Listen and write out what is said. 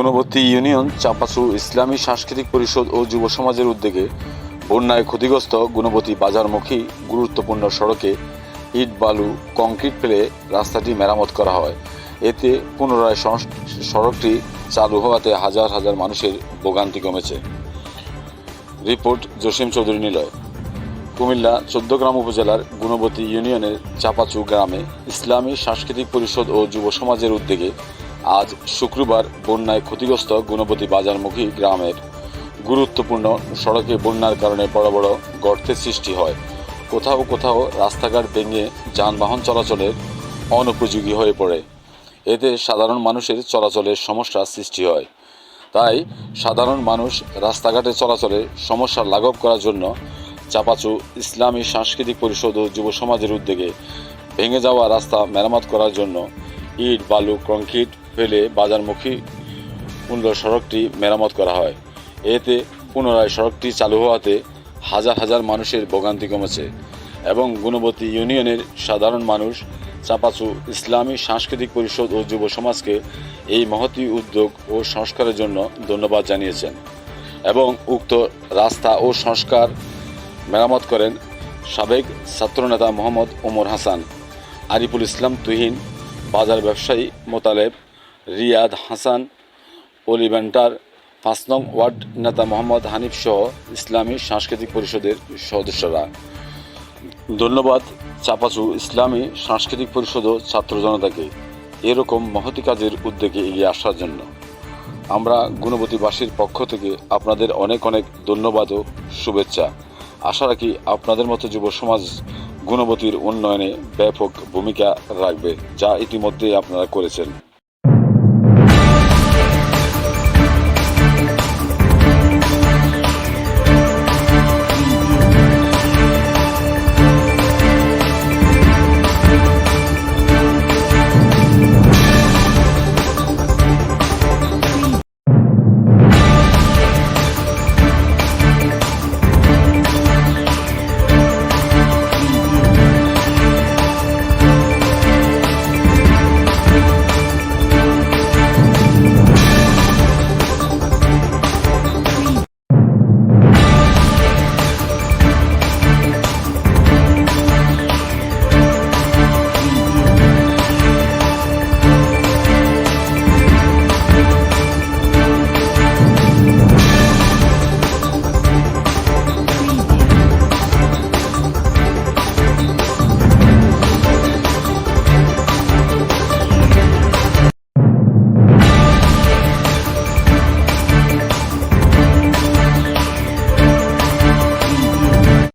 গুণবতী union চাপাসু ইসলামী সাংস্কৃতিক পরিষদ ও যুব সমাজের উদ্যোগে বন্যায় ক্ষতিগ্রস্ত গুণবতী বাজারমুখী গুরুত্বপূর্ণ সড়কে ইট, বালু, কংক্রিট ফেলে রাস্তাটি মেরামত করা হয়। এতে পুনরায় সড়কটি চালু হওয়াতে হাজার হাজার মানুষের ভোগান্তি কমেছে। রিপোর্ট জসিম চৌধুরী নিলয়। কুমিল্লা চোদ্দগ্রাম উপজেলার গুণবতী ইউনিয়নের চাপাচু গ্রামে ইসলামী সাংস্কৃতিক পরিষদ ও যুব সমাজের উদ্যোগে আজ শুক্রবার বন্যায় ক্ষতিগ্রস্ত গুণবতী বাজারমুখী গ্রামের গুরুত্বপূর্ণ সড়কে বন্যার কারণে বড় বড় গর্তের সৃষ্টি হয়। কোথাও কোথাও রাস্তাঘাট ভেঙে যানবাহন চলাচলের অনুপযোগী হয়ে পড়ে। এতে সাধারণ মানুষের চলাচলের সমস্যার সৃষ্টি হয়। তাই সাধারণ মানুষ রাস্তাঘাটে চলাচলে সমস্যা লাঘব করার জন্য চাপাচু ইসলামী সাংস্কৃতিক পরিষদ ও যুব সমাজের উদ্যোগে ভেঙে যাওয়া রাস্তা মেরামত করার জন্য ইট, বালু, কংক্রিট ফেলে বাজারমুখী পূর্ণ সড়কটি মেরামত করা হয়। এতে পুনরায় সড়কটি চালু হওয়াতে হাজার হাজার মানুষের ভোগান্তি কমেছে এবং গুণবতী ইউনিয়নের সাধারণ মানুষ চাপাচু ইসলামী সাংস্কৃতিক পরিষদ ও যুব সমাজকে এই মহতী উদ্যোগ ও সংস্কারের জন্য ধন্যবাদ জানিয়েছেন এবং উক্ত রাস্তা ও সংস্কার মেরামত করেন সাবেক ছাত্রনেতা মোহাম্মদ ওমর হাসান, আরিফুল ইসলাম তুহিন বাজার ব্যবসায়ী মোতালেব, রিয়াদ হাসান অলিভেন্টার পাঁচ নং ওয়ার্ড নেতা মোহাম্মদ হানিফ সহ ইসলামী সাংস্কৃতিক পরিষদের সদস্যরা। ধন্যবাদ চাপাচু ইসলামী সাংস্কৃতিক পরিষদ ও ছাত্র জনতাকে এরকম মহতি কাজের উদ্যোগে এগিয়ে আসার জন্য। আমরা গুণবতীবাসীর পক্ষ থেকে আপনাদের অনেক অনেক ধন্যবাদ ও শুভেচ্ছা। আশা রাখি আপনাদের মতো যুব সমাজ গুণবতীর উন্নয়নে ব্যাপক ভূমিকা রাখবে যা ইতিমধ্যে আপনারা করেছেন।